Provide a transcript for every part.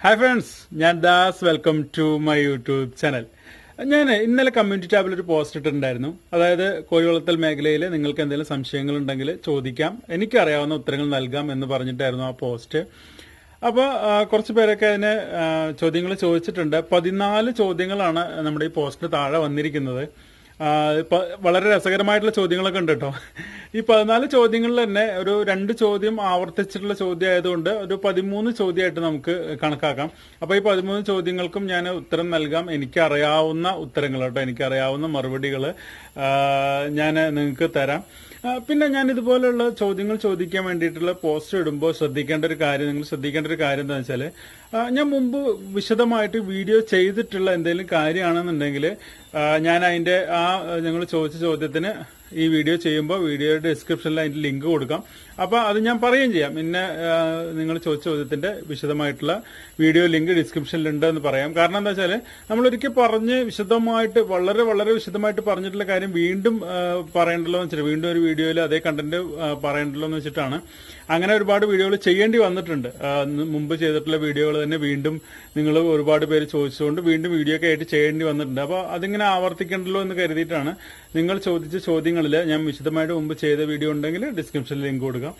Hi friends ഞാൻ Das. Welcome to my YouTube channel ഞാൻ ഇന്നലെ കമ്മ്യൂണിറ്റി ടാബിൽ ഒരു പോസ്റ്റ് ഇട്ടിട്ടുണ്ടായിരുന്നു. അതായത് കോഴി വളർത്തൽ മേഖലയിൽ നിങ്ങൾക്ക് എന്തെങ്കിലും സംശയങ്ങൾ ഉണ്ടെങ്കിൽ ചോദിക്കാം. എനിക്കറിയാവുന്ന ഉത്തരങ്ങൾ നൽകാം എന്ന് പറഞ്ഞിട്ടായിരുന്നു ആ പോസ്റ്റ് അപ്പോൾ കുറച്ച് പേരൊക്കെ അതിന് ചോദ്യങ്ങൾ ചോദിച്ചിട്ടുണ്ട്. പതിനാല് ചോദ്യങ്ങളാണ് നമ്മുടെ ഈ പോസ്റ്റിന് താഴെ വന്നിരിക്കുന്നത്. ഇപ്പൊ വളരെ രസകരമായിട്ടുള്ള ചോദ്യങ്ങളൊക്കെ ഉണ്ട് കേട്ടോ. ഈ പതിനാല് ചോദ്യങ്ങളിൽ തന്നെ ഒരു രണ്ട് ചോദ്യം ആവർത്തിച്ചിട്ടുള്ള ചോദ്യം ആയതുകൊണ്ട് ഒരു പതിമൂന്ന് ചോദ്യമായിട്ട് നമുക്ക് കണക്കാക്കാം. അപ്പൊ ഈ പതിമൂന്ന് ചോദ്യങ്ങൾക്കും ഞാൻ ഉത്തരം നൽകാം. എനിക്കറിയാവുന്ന ഉത്തരങ്ങൾ കേട്ടോ. എനിക്കറിയാവുന്ന മറുപടികൾ ഞാൻ നിങ്ങൾക്ക് തരാം. പിന്നെ ഞാൻ ഇതുപോലെയുള്ള ചോദ്യങ്ങൾ ചോദിക്കാൻ വേണ്ടിയിട്ടുള്ള പോസ്റ്റ് ഇടുമ്പോൾ ശ്രദ്ധിക്കേണ്ട ഒരു കാര്യം നിങ്ങൾ ശ്രദ്ധിക്കേണ്ട ഒരു കാര്യം എന്താ വെച്ചാൽ ഞാൻ മുമ്പ് വിശദമായിട്ട് വീഡിയോ ചെയ്തിട്ടുള്ള എന്തെങ്കിലും കാര്യമാണെന്നുണ്ടെങ്കിൽ ഞാൻ അതിന്റെ ആ ഞങ്ങൾ ചോദിച്ച ചോദ്യത്തിന് ഈ വീഡിയോ ചെയ്യുമ്പോൾ വീഡിയോയുടെ ഡിസ്ക്രിപ്ഷനിൽ അതിന്റെ ലിങ്ക് കൊടുക്കാം. അപ്പോൾ അത് ഞാൻ പറയുകയും ചെയ്യാം. പിന്നെ നിങ്ങൾ ചോദിച്ച ചോദ്യത്തിന്റെ വിശദമായിട്ടുള്ള വീഡിയോ ലിങ്ക് ഡിസ്ക്രിപ്ഷനിൽ ഉണ്ട് എന്ന് പറയാം. കാരണം എന്താ വെച്ചാൽ നമ്മൾ ഒരിക്കൽ പറഞ്ഞ് വിശദമായിട്ട് വളരെ വളരെ വിശദമായിട്ട് പറഞ്ഞിട്ടുള്ള കാര്യം വീണ്ടും പറയേണ്ടല്ലോ എന്ന് വെച്ചിട്ട് വീണ്ടും ഒരു വീഡിയോയിൽ അതേ കണ്ടന്റ് പറയണ്ടല്ലോ എന്ന് വെച്ചിട്ടാണ്. അങ്ങനെ ഒരുപാട് വീഡിയോകൾ ചെയ്യേണ്ടി വന്നിട്ടുണ്ട്. മുമ്പ് ചെയ്തിട്ടുള്ള വീഡിയോകൾ തന്നെ വീണ്ടും നിങ്ങൾ ഒരുപാട് പേര് ചോദിച്ചുകൊണ്ട് വീണ്ടും വീഡിയോ ഒക്കെ ആയിട്ട് ചെയ്യേണ്ടി വന്നിട്ടുണ്ട്. അപ്പോൾ അതിങ്ങനെ ആവർത്തിക്കണ്ടല്ലോ എന്ന് കരുതിയിട്ടാണ് നിങ്ങൾ ചോദിച്ച ചോദ്യങ്ങളിൽ ഞാൻ വിശദമായിട്ട് മുമ്പ് ചെയ്ത വീഡിയോ ഉണ്ടെങ്കിൽ ഡിസ്ക്രിപ്ഷനിൽ ലിങ്ക് കൊടുക്കാം.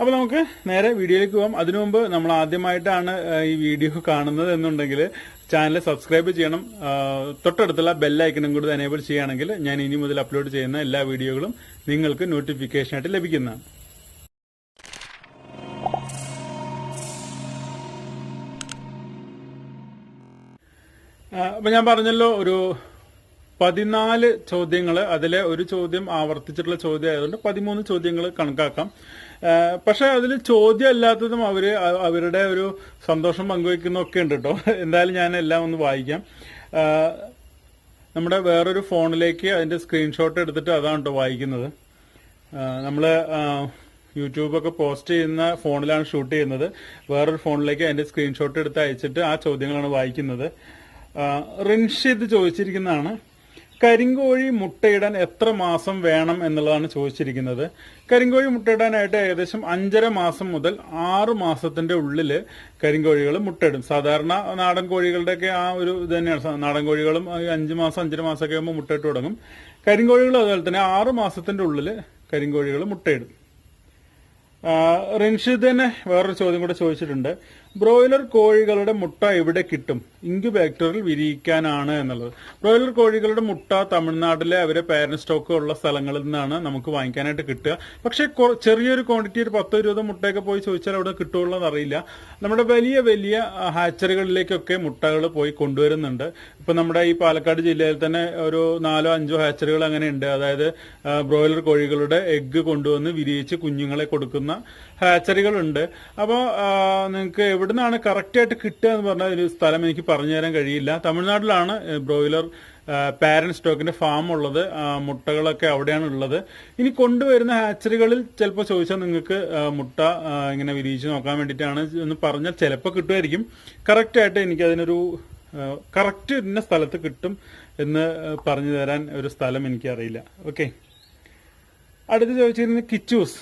അപ്പോൾ നമുക്ക് നേരെ വീഡിയോയിലേക്ക് പോകാം അതിനു മുമ്പ് നമ്മൾ ആദ്യമായിട്ടാണ് ഈ വീഡിയോ കാണുന്നത് എന്നുണ്ടെങ്കിൽ ചാനൽ സബ്സ്ക്രൈബ് ചെയ്യണം. തൊട്ടടുത്തുള്ള ബെല്ലൈക്കണും കൂടി എനേബിൾ ചെയ്യുകയാണെങ്കിൽ ഞാൻ ഇനി മുതൽ അപ്ലോഡ് ചെയ്യുന്ന എല്ലാ വീഡിയോകളും നിങ്ങൾക്ക് നോട്ടിഫിക്കേഷനായിട്ട് ലഭിക്കുന്നതാണ്. അപ്പൊ ഞാൻ പറഞ്ഞല്ലോ ഒരു പതിനാല് ചോദ്യങ്ങൾ അതിലെ ഒരു ചോദ്യം ആവർത്തിച്ചിട്ടുള്ള ചോദ്യം ആയതുകൊണ്ട് പതിമൂന്ന് ചോദ്യങ്ങൾ കണക്കാക്കാം. പക്ഷെ അതിൽ ചോദ്യം അല്ലാത്തതും അവർ അവരുടെ ഒരു സന്തോഷം പങ്കുവയ്ക്കുന്നൊക്കെ ഉണ്ട് കേട്ടോ എന്തായാലും ഞാൻ എല്ലാം ഒന്ന് വായിക്കാം. നമ്മുടെ വേറൊരു ഫോണിലേക്ക് അതിന്റെ സ്ക്രീൻഷോട്ട് എടുത്തിട്ട് അതാണ് കേട്ടോ വായിക്കുന്നത്. നമ്മൾ യൂട്യൂബൊക്കെ പോസ്റ്റ് ചെയ്യുന്ന ഫോണിലാണ് ഷൂട്ട് ചെയ്യുന്നത്. വേറൊരു ഫോണിലേക്ക് അതിന്റെ സ്ക്രീൻഷോട്ട് എടുത്ത് അയച്ചിട്ട് ആ ചോദ്യങ്ങളാണ് വായിക്കുന്നത്. റിൻഷിദ് ചോദിച്ചിരിക്കുന്നതാണ് കരിങ്കോഴി മുട്ടയിടാൻ എത്ര മാസം വേണം എന്നുള്ളതാണ് ചോദിച്ചിരിക്കുന്നത്. കരിങ്കോഴി മുട്ടയിടാനായിട്ട് ഏകദേശം അഞ്ചര മാസം മുതൽ ആറ് മാസത്തിന്റെ ഉള്ളിൽ കരിങ്കോഴികൾ മുട്ടയിടും. സാധാരണ നാടൻ കോഴികളുടെയൊക്കെ ആ ഒരു ഇത് തന്നെയാണ്. നാടൻ കോഴികളും അഞ്ച് മാസം അഞ്ചര മാസമൊക്കെ ആകുമ്പോൾ മുട്ടയിട്ട് തുടങ്ങും. കരിങ്കോഴികളും അതുപോലെ തന്നെ ആറ് മാസത്തിന്റെ ഉള്ളിൽ കരിങ്കോഴികൾ മുട്ടയിടും. റിൻഷിദ് തന്നെ വേറൊരു ചോദ്യം കൂടെ ചോദിച്ചിട്ടുണ്ട്. ബ്രോയിലർ കോഴികളുടെ മുട്ട എവിടെ കിട്ടും? ഇൻക്യുബേറ്ററിൽ വിരിയിക്കാനാണ് എന്നുള്ളത്. ബ്രോയിലർ കോഴികളുടെ മുട്ട തമിഴ്നാട്ടിലെ അവരെ പാരന്റ് സ്റ്റോക്ക് ഉള്ള സ്ഥലങ്ങളിൽ നിന്നാണ് നമുക്ക് വാങ്ങിക്കാനായിട്ട് കിട്ടുക. പക്ഷെ ചെറിയൊരു ക്വാണ്ടിറ്റി ഒരു പത്തോ ഇരുപതോ മുട്ടയൊക്കെ പോയി ചോദിച്ചാൽ അവിടെ കിട്ടുള്ളൂ അറിയില്ല. നമ്മുടെ വലിയ വലിയ ഹാച്ചറികളിലേക്കൊക്കെ മുട്ടകൾ പോയി കൊണ്ടുവരുന്നുണ്ട്. ഇപ്പൊ നമ്മുടെ ഈ പാലക്കാട് ജില്ലയിൽ തന്നെ ഒരു നാലോ അഞ്ചോ ഹാച്ചറികൾ അങ്ങനെ ഉണ്ട് അതായത് ബ്രോയിലർ കോഴികളുടെ എഗ്ഗ് കൊണ്ടുവന്ന് വിരിയിച്ച് കുഞ്ഞുങ്ങളെ കൊടുക്കുന്ന ഹാച്ചറികളുണ്ട് അപ്പോൾ നിങ്ങൾക്ക് എവിടുന്നാണ് കറക്റ്റ് ആയിട്ട് കിട്ടുക എന്ന് പറഞ്ഞാൽ ഒരു സ്ഥലം എനിക്ക് പറഞ്ഞു തരാൻ കഴിയില്ല. തമിഴ്നാട്ടിലാണ് ബ്രോയിലർ പാരന്റ് സ്റ്റോക്കിന്റെ ഫാം ഉള്ളത്. മുട്ടകളൊക്കെ അവിടെയാണ് ഉള്ളത്. ഇനി കൊണ്ടുവരുന്ന ഹാച്ചറികളിൽ ചിലപ്പോൾ ചോദിച്ചാൽ നിങ്ങൾക്ക് മുട്ട ഇങ്ങനെ വിരിയിച്ച് നോക്കാൻ വേണ്ടിയിട്ടാണ് എന്ന് പറഞ്ഞാൽ ചിലപ്പോൾ കിട്ടുമായിരിക്കും. കറക്റ്റ് ആയിട്ട് എനിക്ക് അതിനൊരു കറക്റ്റ് ഇന്ന സ്ഥലത്ത് കിട്ടും എന്ന് പറഞ്ഞു തരാൻ ഒരു സ്ഥലം എനിക്കറിയില്ല. ഓക്കെ അടുത്ത് ചോദിച്ചിരുന്നത് കിച്ചൂസ്.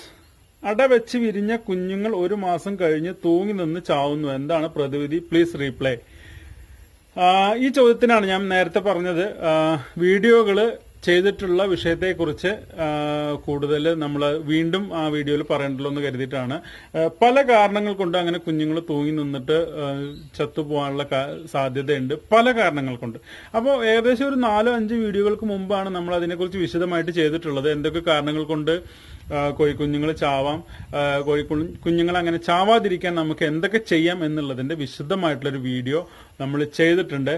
അട വെച്ച് വിരിഞ്ഞ കുഞ്ഞുങ്ങൾ ഒരു മാസം കഴിഞ്ഞ് തൂങ്ങി നിന്ന് ചാവുന്നു. എന്താണ് പ്രതിവിധി? പ്ലീസ് റീപ്ലൈ ഈ ചോദ്യത്തിനാണ് ഞാൻ നേരത്തെ പറഞ്ഞത് ആ, വീഡിയോകൾ ചെയ്തിട്ടുള്ള വിഷയത്തെക്കുറിച്ച് കൂടുതൽ നമ്മൾ വീണ്ടും ആ വീഡിയോയിൽ പറയണ്ടല്ലോ എന്ന് കരുതിയിട്ടാണ്. പല കാരണങ്ങൾ കൊണ്ട് അങ്ങനെ കുഞ്ഞുങ്ങൾ തൂങ്ങി നിന്നിട്ട് ചത്തുപോകാനുള്ള സാധ്യതയുണ്ട്. പല കാരണങ്ങൾ കൊണ്ട്. അപ്പോൾ ഏകദേശം ഒരു നാലോ അഞ്ച് വീഡിയോകൾക്ക് മുമ്പാണ് നമ്മൾ അതിനെക്കുറിച്ച് വിശദമായിട്ട് ചെയ്തിട്ടുള്ളത്. എന്തൊക്കെ കാരണങ്ങൾ കൊണ്ട് കോഴിക്കുഞ്ഞുങ്ങൾ ചാവാം കോഴി കുഞ്ഞുങ്ങൾ അങ്ങനെ ചാവാതിരിക്കാൻ നമുക്ക് എന്തൊക്കെ ചെയ്യാം എന്നുള്ളതിന്റെ വിശദമായിട്ടുള്ളൊരു വീഡിയോ നമ്മൾ ചെയ്തിട്ടുണ്ട്.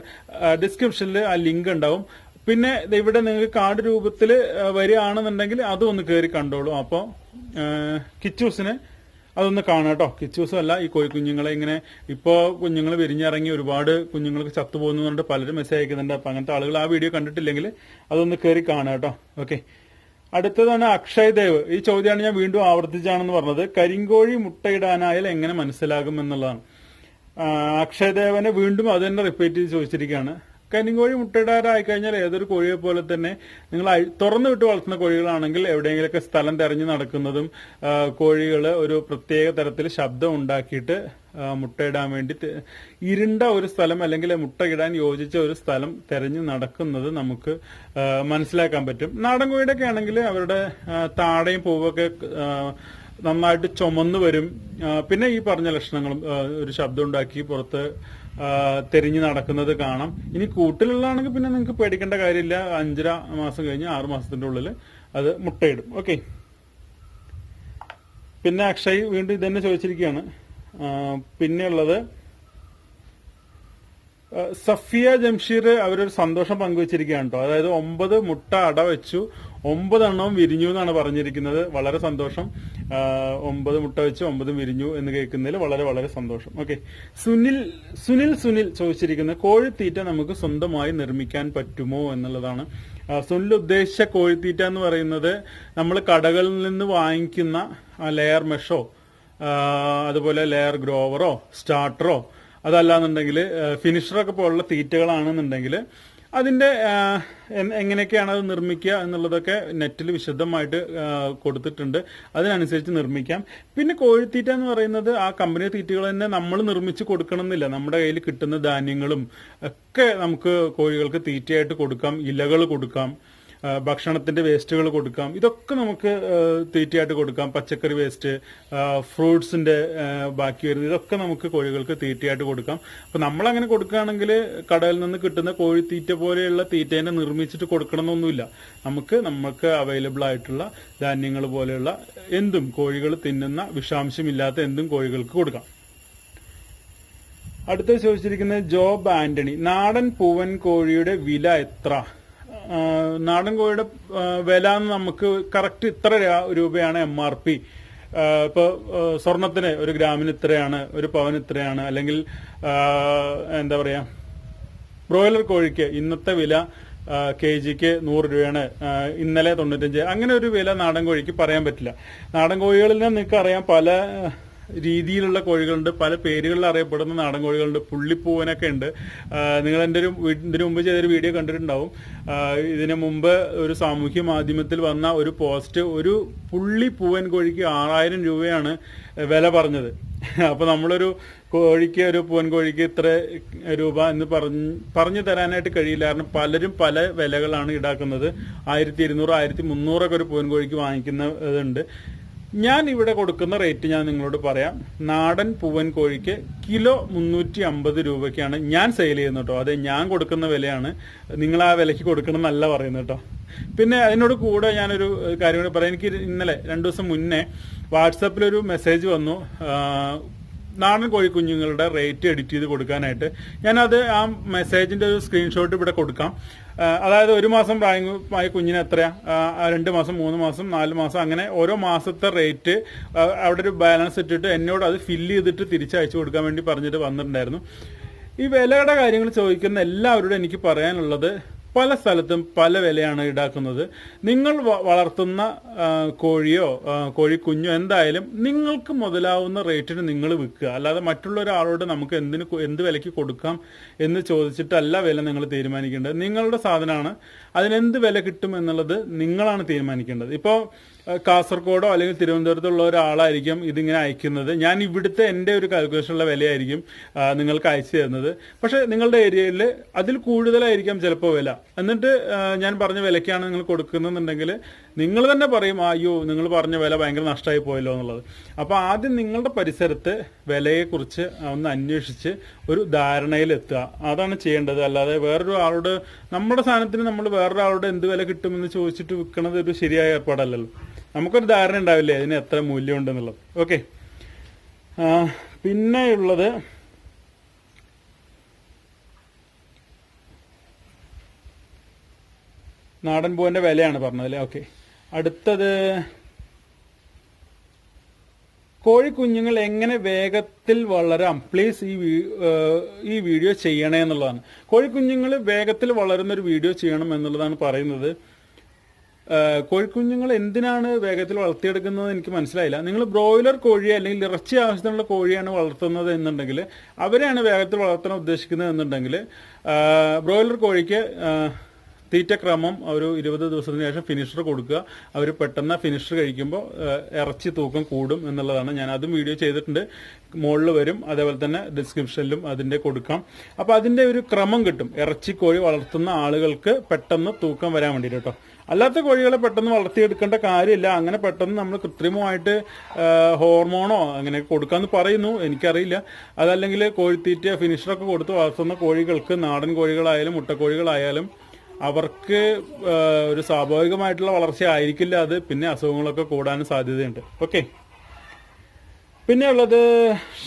ഡിസ്ക്രിപ്ഷനിൽ ആ ലിങ്ക് ഉണ്ടാവും. പിന്നെ ഇവിടെ നിങ്ങൾക്ക് കാർഡ് രൂപത്തിൽ വരികയാണെന്നുണ്ടെങ്കിൽ അതൊന്ന് കയറി കണ്ടോളൂ. അപ്പോൾ കിച്ചൂസിന് അതൊന്ന് കാണാം കേട്ടോ. കിച്ചൂസും അല്ല ഈ കോഴി കുഞ്ഞുങ്ങളെ ഇങ്ങനെ ഇപ്പോ കുഞ്ഞുങ്ങൾ വിരിഞ്ഞിറങ്ങി ഒരുപാട് കുഞ്ഞുങ്ങൾക്ക് ചത്തുപോകുന്നുണ്ട് പലരും മെസ്സേജ് അയക്കുന്നുണ്ട്. അപ്പൊ അങ്ങനത്തെ ആളുകൾ ആ വീഡിയോ കണ്ടിട്ടില്ലെങ്കിൽ അതൊന്ന് കയറി കാണാം കേട്ടോ. ഓക്കെ അടുത്തതാണ് അക്ഷയ് ദേവ്. ഈ ചോദ്യമാണ് ഞാൻ വീണ്ടും ആവർത്തിച്ചാണെന്ന് പറഞ്ഞത്. കരിങ്കോഴി മുട്ടയിടാനായാൽ എങ്ങനെ മനസ്സിലാകും എന്നുള്ളതാണ്. അക്ഷയ് ദേവനെ വീണ്ടും അത് തന്നെ റിപ്പീറ്റ് ചെയ്ത് ചോദിച്ചിരിക്കുകയാണ്. കരിങ്കോഴി മുട്ടയിടാറായി കഴിഞ്ഞാൽ ഏതൊരു കോഴിയെ പോലെ തന്നെ നിങ്ങൾ തുറന്നു വിട്ട് വളർത്തുന്ന കോഴികളാണെങ്കിൽ എവിടെയെങ്കിലുമൊക്കെ സ്ഥലം തെരഞ്ഞു നടക്കുന്നതും കോഴികൾ ഒരു പ്രത്യേക തരത്തിൽ ശബ്ദം ഉണ്ടാക്കിയിട്ട് മുട്ടയിടാൻ വേണ്ടി ഇരുണ്ട ഒരു സ്ഥലം അല്ലെങ്കിൽ മുട്ടയിടാൻ യോജിച്ച ഒരു സ്ഥലം തെരഞ്ഞു നടക്കുന്നത് നമുക്ക് മനസ്സിലാക്കാൻ പറ്റും. നാടൻ കോഴിയുടെ ഒക്കെ ആണെങ്കിൽ അവരുടെ താടയും പൂവൊക്കെ നന്നായിട്ട് ചുമന്നു വരും. പിന്നെ ഈ പറഞ്ഞ ലക്ഷണങ്ങളും ഒരു ശബ്ദം ഉണ്ടാക്കി പുറത്ത് തെരിഞ്ഞു നടക്കുന്നത് കാണാം. ഇനി കൂട്ടിലുള്ളതാണെങ്കിൽ പിന്നെ നിങ്ങൾക്ക് പേടിക്കേണ്ട കാര്യമില്ല. അഞ്ചര മാസം കഴിഞ്ഞ് ആറ് മാസത്തിന്റെ ഉള്ളിൽ അത് മുട്ടയിടും. ഓക്കെ. പിന്നെ അക്ഷയ് വീണ്ടും ഇതന്നെ ചോദിച്ചിരിക്കുകയാണ്. പിന്നെയുള്ളത് സഫിയ ജംഷീർ അവരൊരു സന്തോഷം പങ്കുവച്ചിരിക്കുകയാണ് കേട്ടോ. അതായത് ഒമ്പത് മുട്ട അട വെച്ചു ഒമ്പതെണ്ണവും വിരിഞ്ഞു എന്നാണ് പറഞ്ഞിരിക്കുന്നത്. വളരെ സന്തോഷം. ഒമ്പത് മുട്ട വെച്ച് ഒമ്പതും വിരിഞ്ഞു എന്ന് കേൾക്കുന്നതിൽ വളരെ വളരെ സന്തോഷം. ഓക്കെ. സുനിൽ സുനിൽ സുനിൽ ചോദിച്ചിരിക്കുന്നത് കോഴിത്തീറ്റ നമുക്ക് സ്വന്തമായി നിർമ്മിക്കാൻ പറ്റുമോ എന്നുള്ളതാണ്. സുനിൽ ഉദ്ദേശിച്ച കോഴിത്തീറ്റ എന്ന് പറയുന്നത് നമ്മൾ കടകളിൽ നിന്ന് വാങ്ങിക്കുന്ന ലെയർ മെഷോ അതുപോലെ ലെയർ ഗ്രോവറോ സ്റ്റാർട്ടറോ അതല്ലാന്നുണ്ടെങ്കിൽ ഫിനിഷറൊക്കെ പോലുള്ള തീറ്റകളാണെന്നുണ്ടെങ്കിൽ അതിന്റെ ആ, എങ്ങനെയൊക്കെയാണ് അത് നിർമ്മിക്കുക എന്നുള്ളതൊക്കെ നെറ്റിൽ വിശദമായിട്ട് കൊടുത്തിട്ടുണ്ട്. അതിനനുസരിച്ച് നിർമ്മിക്കാം. പിന്നെ കോഴിത്തീറ്റ എന്ന് പറയുന്നത് ആ കമ്പനി തീറ്റകൾ തന്നെ നമ്മൾ നിർമ്മിച്ച് കൊടുക്കണം എന്നില്ല നമ്മുടെ കയ്യിൽ കിട്ടുന്ന ധാന്യങ്ങളും ഒക്കെ നമുക്ക് കോഴികൾക്ക് തീറ്റയായിട്ട് കൊടുക്കാം ഇലകൾ കൊടുക്കാം. ഭക്ഷണത്തിന്റെ വേസ്റ്റുകൾ കൊടുക്കാം. ഇതൊക്കെ നമുക്ക് തീറ്റയായിട്ട് കൊടുക്കാം. പച്ചക്കറി വേസ്റ്റ് ഫ്രൂട്ട്സിന്റെ ബാക്കി വരുന്നത് ഇതൊക്കെ നമുക്ക് കോഴികൾക്ക് തീറ്റയായിട്ട് കൊടുക്കാം. അപ്പൊ നമ്മൾ അങ്ങനെ കൊടുക്കുകയാണെങ്കിൽ കടയിൽ നിന്ന് കിട്ടുന്ന കോഴി തീറ്റ പോലെയുള്ള തീറ്റേനെ നിർമ്മിച്ചിട്ട് കൊടുക്കണമെന്നൊന്നുമില്ല. നമുക്ക് നമുക്ക് അവൈലബിൾ ആയിട്ടുള്ള ധാന്യങ്ങൾ പോലെയുള്ള എന്തും കോഴികൾ തിന്നുന്ന വിഷാംശമില്ലാത്ത എന്തും കോഴികൾക്ക് കൊടുക്കാം. അടുത്ത ചോദിച്ചിരിക്കുന്നത് ജോബ് ആന്റണി. നാടൻ പൂവൻ കോഴിയുടെ വില എത്ര? നാടൻ കോഴിയുടെ വില നമുക്ക് കറക്റ്റ് ഇത്ര രൂപയാണ് എം ആർ പി ഇപ്പൊ സ്വർണത്തിന് ഒരു ഗ്രാമിന് ഇത്രയാണ് ഒരു പവന് ഇത്രയാണ് അല്ലെങ്കിൽ എന്താ പറയാ ബ്രോയിലർ കോഴിക്ക് ഇന്നത്തെ വില കെ ജിക്ക് നൂറ് രൂപയാണ് ഇന്നലെ തൊണ്ണൂറ്റഞ്ച്. അങ്ങനെ ഒരു വില നാടൻ കോഴിക്ക് പറയാൻ പറ്റില്ല. നാടൻ കോഴികളിൽ നിങ്ങൾക്ക് അറിയാം പല രീതിയിലുള്ള കോഴികളുണ്ട് പല പേരുകളിൽ അറിയപ്പെടുന്ന നാടൻ കോഴികളുണ്ട് പുള്ളിപ്പൂവനൊക്കെ ഉണ്ട്. നിങ്ങൾ എന്റെ ഒരു ഇതിനു മുമ്പ് ചെയ്തൊരു വീഡിയോ കണ്ടിട്ടുണ്ടാവും. ഇതിനു മുമ്പ് ഒരു സാമൂഹ്യ മാധ്യമത്തിൽ വന്ന ഒരു പോസ്റ്റ് ഒരു പുള്ളിപ്പൂവൻ കോഴിക്ക് ആറായിരം രൂപയാണ് വില പറഞ്ഞത്. അപ്പൊ നമ്മളൊരു കോഴിക്ക് ഒരു പൂവൻ കോഴിക്ക് ഇത്ര രൂപ എന്ന് പറഞ്ഞ് പറഞ്ഞു തരാനായിട്ട് കഴിയില്ല. കാരണം പലരും പല വിലകളാണ് ഈടാക്കുന്നത്. ആയിരത്തി ഇരുന്നൂറ് ആയിരത്തി മുന്നൂറൊക്കെ ഒരു പൂവൻ കോഴിക്ക് വാങ്ങിക്കുന്നതുണ്ട്. ഞാൻ ഇവിടെ കൊടുക്കുന്ന റേറ്റ് ഞാൻ നിങ്ങളോട് പറയാം. നാടൻ പൂവൻ കോഴിക്ക് കിലോ മുന്നൂറ്റി അമ്പത് രൂപയ്ക്കാണ് ഞാൻ സെയിൽ ചെയ്യുന്നത് കേട്ടോ അതെ ഞാൻ കൊടുക്കുന്ന വിലയാണ്. നിങ്ങൾ ആ വിലയ്ക്ക് കൊടുക്കണം എന്നല്ല പറയുന്നത് കേട്ടോ പിന്നെ അതിനോട് കൂടെ ഞാനൊരു കാര്യം പറയാം. എനിക്ക് ഇന്നലെ രണ്ടു ദിവസം മുന്നേ വാട്സപ്പിലൊരു മെസ്സേജ് വന്നു. നാടൻ കോഴി കുഞ്ഞുങ്ങളുടെ റേറ്റ് എഡിറ്റ് ചെയ്ത് കൊടുക്കാനായിട്ട്. ഞാനത് ആ മെസ്സേജിന്റെ ഒരു സ്ക്രീൻഷോട്ട് ഇവിടെ കൊടുക്കാം. അതായത് ഒരു മാസം പ്രായമായ കുഞ്ഞിന് എത്രയാ? രണ്ട് മാസം മൂന്ന് മാസം നാല് മാസം അങ്ങനെ ഓരോ മാസത്തെ റേറ്റ് അവിടെ ഒരു ബാലൻസ് ഇട്ടിട്ട് എന്നോട് അത് ഫില്ല് ചെയ്തിട്ട് തിരിച്ചയച്ചു കൊടുക്കാൻ വേണ്ടി പറഞ്ഞിട്ട് വന്നിട്ടുണ്ടായിരുന്നു. ഈ വിലയുടെ കാര്യങ്ങൾ ചോദിക്കുന്ന എല്ലാവരോടും എനിക്ക് പറയാനുള്ളത് പല സ്ഥലത്തും പല വിലയാണ് ഈടാക്കുന്നത്. നിങ്ങൾ വളർത്തുന്ന കോഴിയോ കോഴിക്കുഞ്ഞോ എന്തായാലും നിങ്ങൾക്ക് മുതലാവുന്ന റേറ്റിന് നിങ്ങൾ വിൽക്കുക. അല്ലാതെ മറ്റുള്ള ഒരാളോട് നമുക്ക് എന്തിന് എന്ത് വിലയ്ക്ക് കൊടുക്കാം എന്ന് ചോദിച്ചിട്ടല്ല വില നിങ്ങൾ തീരുമാനിക്കേണ്ടത്. നിങ്ങളുടെ സാധനമാണ്. അതിനെന്ത് വില കിട്ടും എന്നുള്ളത് നിങ്ങളാണ് തീരുമാനിക്കേണ്ടത്. ഇപ്പോൾ കാസർഗോഡോ അല്ലെങ്കിൽ തിരുവനന്തപുരത്തുള്ള ഒരാളായിരിക്കും ഇതിങ്ങനെ അയക്കുന്നത്. ഞാൻ ഇവിടുത്തെ എന്റെ ഒരു കാൽക്കുലേഷനുള്ള വിലയായിരിക്കും നിങ്ങൾക്ക് അയച്ചു തരുന്നത്. പക്ഷെ നിങ്ങളുടെ ഏരിയയിൽ അതിൽ കൂടുതലായിരിക്കാം ചിലപ്പോൾ വില. എന്നിട്ട് ഞാൻ പറഞ്ഞ വിലയ്ക്കാണ് നിങ്ങൾ കൊടുക്കുന്നുണ്ടെങ്കിൽ നിങ്ങൾ തന്നെ പറയും അയ്യോ നിങ്ങൾ പറഞ്ഞ വില ഭയങ്കര നഷ്ടമായി പോയല്ലോ എന്നുള്ളത്. അപ്പോൾ ആദ്യം നിങ്ങളുടെ പരിസരത്ത് വിലയെക്കുറിച്ച് ഒന്ന് അന്വേഷിച്ച് ഒരു ധാരണയിലെത്തുക അതാണ് ചെയ്യേണ്ടത്. അല്ലാതെ വേറൊരു ആളോട് നമ്മുടെ സാധനത്തിന് നമ്മൾ വേറൊരാളോട് എന്ത് വില കിട്ടുമെന്ന് ചോദിച്ചിട്ട് വിൽക്കുന്നത് ഒരു ശരിയായ ഏർപ്പാടല്ലല്ലോ. നമുക്കൊരു ധാരണ ഉണ്ടാവില്ലേ? അതിന് എത്ര മൂല്യമുണ്ടെന്നുള്ളത്. ഓക്കെ പിന്നെയുള്ളത് നാടൻ പൂവിന്റെ വിലയാണ് പറഞ്ഞത് അല്ലേ? ഓക്കെ അടുത്തത് കോഴിക്കുഞ്ഞുങ്ങൾ എങ്ങനെ വേഗത്തിൽ വളരാം? പ്ലീസ് ഈ ഈ വീഡിയോ ചെയ്യണേ എന്നുള്ളതാണ്. കോഴിക്കുഞ്ഞുങ്ങൾ വേഗത്തിൽ വളരുന്ന ഒരു വീഡിയോ ചെയ്യണം എന്നുള്ളതാണ് പറയുന്നത്. കോഴിക്കുഞ്ഞുങ്ങൾ എന്തിനാണ് വേഗത്തിൽ വളർത്തിയെടുക്കുന്നത് എനിക്ക് മനസ്സിലായില്ല. നിങ്ങൾ ബ്രോയിലർ കോഴിയെ അല്ലെങ്കിൽ ഇറച്ചി ആവശ്യത്തിനുള്ള കോഴിയാണ് വളർത്തുന്നത് എന്നുണ്ടെങ്കിൽ അവരെയാണ് വേഗത്തിൽ വളർത്താൻ ഉദ്ദേശിക്കുന്നത് എന്നുണ്ടെങ്കിൽ ബ്രോയിലർ കോഴിക്ക് തീറ്റക്രമം തീറ്റ ക്രമം ഒരു ഇരുപത് ദിവസത്തിന് ശേഷം ഫിനിഷർ കൊടുക്കുക. അവർ പെട്ടെന്ന് ഫിനിഷർ കഴിക്കുമ്പോൾ ഇറച്ചി തൂക്കം കൂടും എന്നുള്ളതാണ്. ഞാൻ അതും വീഡിയോ ചെയ്തിട്ടുണ്ട്. മുകളിൽ വരും. അതേപോലെ തന്നെ ഡിസ്ക്രിപ്ഷനിലും അതിന്റെ കൊടുക്കാം. അപ്പോൾ അതിന്റെ ഒരു ക്രമം കിട്ടും. ഇറച്ചി കോഴി വളർത്തുന്ന ആളുകൾക്ക് പെട്ടെന്ന് തൂക്കം വരാൻ വേണ്ടിയിട്ട് കേട്ടോ. അല്ലാത്ത കോഴികളെ പെട്ടെന്ന് വളർത്തിയെടുക്കേണ്ട കാര്യമില്ല. അങ്ങനെ പെട്ടെന്ന് നമ്മൾ കൃത്രിമമായിട്ട് ഹോർമോണോ അങ്ങനെ കൊടുക്കാന്ന് പറയുന്നു. എനിക്കറിയില്ല. അതല്ലെങ്കിൽ കോഴിത്തീറ്റ ഫിനിഷറൊക്കെ കൊടുത്ത് വളർത്തുന്ന കോഴികൾക്ക് നാടൻ കോഴികളായാലും മുട്ടക്കോഴികളായാലും അവർക്ക് ഒരു സ്വാഭാവികമായിട്ടുള്ള വളർച്ച ആയിരിക്കില്ല അത്. പിന്നെ അസുഖങ്ങളൊക്കെ കൂടാനും സാധ്യതയുണ്ട്. ഓക്കെ. പിന്നെ ഉള്ളത്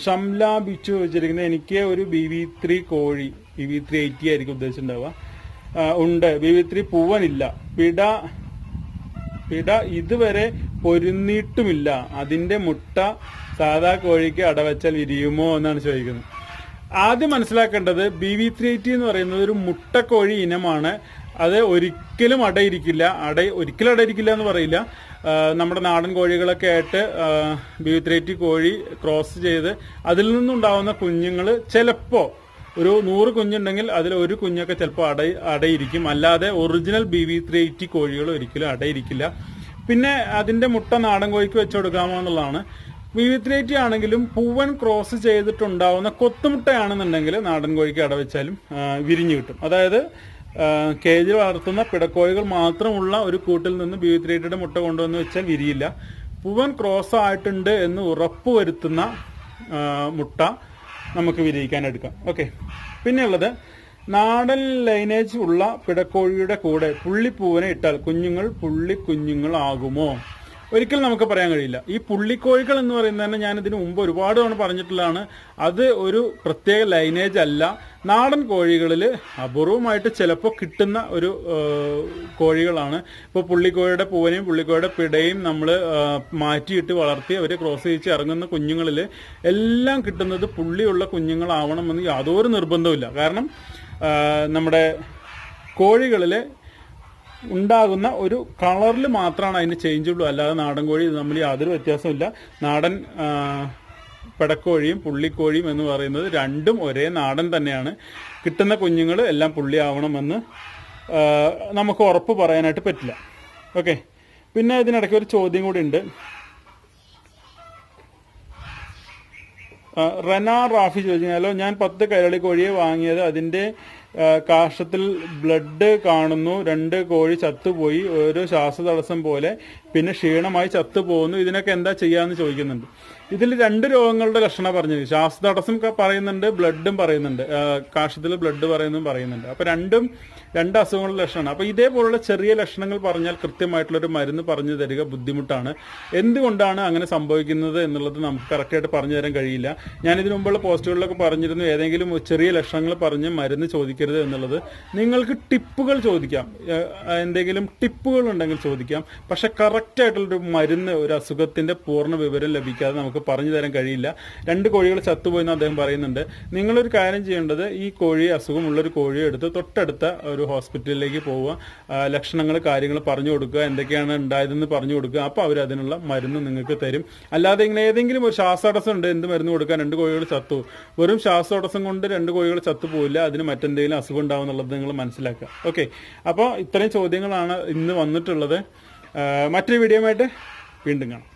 ഷംല ബിച്ചു വെച്ചിരിക്കുന്നത് എനിക്ക് ഒരു ബി വി ത്രീ കോഴി ബി വി ത്രീ എയ്റ്റി ആയിരിക്കും ഉദ്ദേശിച്ചിട്ടുണ്ടാവുക. ഉണ്ട്. ബി വി ത്രീ പൂവനില്ല. പിട പിട ഇതുവരെ പൊരുന്നിട്ടുമില്ല. അതിന്റെ മുട്ട സാധാ കോഴിക്ക് അടവച്ചാൽ വിരിയുമോ എന്നാണ് ചോദിക്കുന്നത്. ആദ്യം മനസ്സിലാക്കേണ്ടത് ബി വി ത്രീ എയ്റ്റി എന്ന് പറയുന്നത് ഒരു മുട്ടക്കോഴി ഇനമാണ്. അത് ഒരിക്കലും അടയിരിക്കില്ല. അട ഒരിക്കലും അടയിരിക്കില്ല എന്ന് പറയില്ല. നമ്മുടെ നാടൻ കോഴികളൊക്കെ ആയിട്ട് ബി ത്രീ എയ്റ്റി കോഴി ക്രോസ് ചെയ്ത് അതിൽ നിന്നുണ്ടാവുന്ന കുഞ്ഞുങ്ങൾ ചിലപ്പോ ഒരു നൂറ് കുഞ്ഞുണ്ടെങ്കിൽ അതിൽ ഒരു കുഞ്ഞൊക്കെ ചിലപ്പോൾ അട അടയിരിക്കും. അല്ലാതെ original B V three eighty കോഴികൾ ഒരിക്കലും അടയിരിക്കില്ല. പിന്നെ അതിന്റെ മുട്ട നാടൻ കോഴിക്ക് വെച്ച് കൊടുക്കാമോ എന്നുള്ളതാണ്. ബി വി ത്രീ എയ്റ്റി ആണെങ്കിലും പൂവൻ ക്രോസ് ചെയ്തിട്ടുണ്ടാവുന്ന കൊത്തുമുട്ടയാണെന്നുണ്ടെങ്കിൽ നാടൻ കോഴിക്ക് അടവെച്ചാലും വിരിഞ്ഞു കിട്ടും. അതായത് കേജിൽ വളർത്തുന്ന പിടക്കോഴികൾ മാത്രമുള്ള ഒരു കൂട്ടിൽ നിന്ന് ബി വി ത്രീ എയ്റ്റിയുടെ മുട്ട കൊണ്ടുവന്ന് വെച്ചാൽ വിരിയില്ല. പൂവൻ ക്രോസ് ആയിട്ടുണ്ട് എന്ന് ഉറപ്പ് വരുത്തുന്ന മുട്ട. നമുക്ക് വിജയിക്കാൻ എടുക്കാം. ഓക്കെ പിന്നെയുള്ളത് നാടൻ ലൈനേജ് ഉള്ള പിടക്കോഴിയുടെ കൂടെ പുള്ളിപ്പൂവനെ ഇട്ടാൽ കുഞ്ഞുങ്ങൾ പുള്ളി കുഞ്ഞുങ്ങളാകുമോ ഒരിക്കലും നമുക്ക് പറയാൻ കഴിയില്ല. ഈ പുള്ളിക്കോഴികൾ എന്ന് പറയുന്നത് തന്നെ ഞാൻ ഇതിനു മുമ്പ് ഒരുപാട് തവണ പറഞ്ഞിട്ടുള്ളതാണ്. അത് ഒരു പ്രത്യേക ലൈനേജ് അല്ല. നാടൻ കോഴികളിൽ അപൂർവമായിട്ട് ചിലപ്പോൾ കിട്ടുന്ന ഒരു കോഴികളാണ്. ഇപ്പോൾ പുള്ളിക്കോഴിയുടെ പൂവനെയും പുള്ളിക്കോഴിയുടെ പിടയും നമ്മൾ മാറ്റിയിട്ട് വളർത്തി അവർ ക്രോസ് ചെയ്ച്ച് ഇറങ്ങുന്ന കുഞ്ഞുങ്ങളിൽ എല്ലാം കിട്ടുന്നത് പുള്ളിയുള്ള കുഞ്ഞുങ്ങളാവണമെന്ന് യാതൊരു നിർബന്ധവുമില്ല. കാരണം നമ്മുടെ കോഴികളിലെ ഉണ്ടാകുന്ന ഒരു കളറിൽ മാത്രമാണ് അതിന് ചേഞ്ച് ഉള്ളൂ അല്ലാതെ നാടൻ കോഴി നമ്മൾ യാതൊരു വ്യത്യാസമില്ല നാടൻ പെടക്കോഴിയും പുള്ളിക്കോഴിയും എന്ന് പറയുന്നത് രണ്ടും ഒരേ നാടൻ തന്നെയാണ്. കിട്ടുന്ന കുഞ്ഞുങ്ങൾ എല്ലാം പുള്ളിയാവണമെന്ന് നമുക്ക് ഉറപ്പ് പറയാനായിട്ട് പറ്റില്ല. ഓക്കെ. പിന്നെ ഇതിനിടയ്ക്ക് ഒരു ചോദ്യം കൂടി ഉണ്ട്. റനാ റാഫി റാഫി ചോദിച്ചാലോ ഞാൻ പത്ത് കൈരളി കോഴിയെ വാങ്ങിയത് അതിന്റെ ആ, കാഷ്ടത്തിൽ ബ്ലഡ് കാണുന്നു. രണ്ട് കോഴി ചത്തുപോയി. ഓരോ ശ്വാസതടസ്സം പോലെ. പിന്നെ ക്ഷീണമായി ചത്തുപോകുന്നു. ഇതിനൊക്കെ എന്താ ചെയ്യാന്ന് ചോദിക്കുന്നുണ്ട്. ഇതിൽ രണ്ട് രോഗങ്ങളുടെ ലക്ഷണം പറഞ്ഞത്. ശ്വാസതടസ്സം ക- പറയുന്നുണ്ട് ബ്ലഡും പറയുന്നുണ്ട്. കാഷ്ടത്തിൽ ബ്ലഡ് പറയുന്നതും പറയുന്നുണ്ട്. അപ്പൊ രണ്ടും രണ്ട് അസുഖങ്ങളുടെ ലക്ഷണമാണ്. അപ്പോൾ ഇതേപോലുള്ള ചെറിയ ലക്ഷണങ്ങൾ പറഞ്ഞാൽ കൃത്യമായിട്ടുള്ള ഒരു മരുന്ന് പറഞ്ഞു തരിക ബുദ്ധിമുട്ടാണ്. എന്തുകൊണ്ടാണ് അങ്ങനെ സംഭവിക്കുന്നത് എന്നുള്ളത് നമുക്ക് കറക്റ്റായിട്ട് പറഞ്ഞു തരാൻ കഴിയില്ല. ഞാൻ ഇതിനു മുമ്പുള്ള പോസ്റ്റുകളിലൊക്കെ പറഞ്ഞിരുന്നു ഏതെങ്കിലും ചെറിയ ലക്ഷണങ്ങൾ പറഞ്ഞ് മരുന്ന് ചോദിക്കരുത് എന്നുള്ളത്. നിങ്ങൾക്ക് ടിപ്പുകൾ ചോദിക്കാം. എന്തെങ്കിലും ടിപ്പുകൾ ഉണ്ടെങ്കിൽ ചോദിക്കാം. പക്ഷെ കറക്റ്റായിട്ടുള്ളൊരു മരുന്ന് ഒരു അസുഖത്തിന്റെ പൂർണ വിവരം ലഭിക്കാതെ നമുക്ക് പറഞ്ഞു തരാൻ കഴിയില്ല. രണ്ട് കോഴികൾ ചത്തുപോയെന്ന് അദ്ദേഹം പറയുന്നുണ്ട്. നിങ്ങളൊരു കാര്യം ചെയ്യേണ്ടത് ഈ കോഴി അസുഖമുള്ളൊരു കോഴിയെ എടുത്ത് തൊട്ടടുത്ത ഒരു ഹോസ്പിറ്റലിലേക്ക് പോവുക ലക്ഷണങ്ങൾ കാര്യങ്ങൾ പറഞ്ഞു കൊടുക്കുക എന്തൊക്കെയാണ് ഉണ്ടായതെന്ന് പറഞ്ഞു കൊടുക്കുക അപ്പോൾ അവർ അതിനുള്ള മരുന്ന് നിങ്ങൾക്ക് തരും. അല്ലാതെ ഇങ്ങനെ ഏതെങ്കിലും ഒരു ശ്വാസതടസ്സം ഉണ്ട് എന്ത് മരുന്ന് കൊടുക്കാൻ രണ്ട് കോഴികൾ ചത്തു. വെറും ശ്വാസതടസ്സം കൊണ്ട് രണ്ട് കോഴികൾ ചത്തു പോവില്ല അതിന് മറ്റെന്തെങ്കിലും അസുഖം ഉണ്ടാവും എന്നുള്ളത് നിങ്ങൾ മനസ്സിലാക്കുക. ഓക്കെ അപ്പോൾ ഇത്രയും ചോദ്യങ്ങളാണ് ഇന്ന് വന്നിട്ടുള്ളത്. മറ്റൊരു വീഡിയോ ആയിട്ട് വീണ്ടും കാണാം.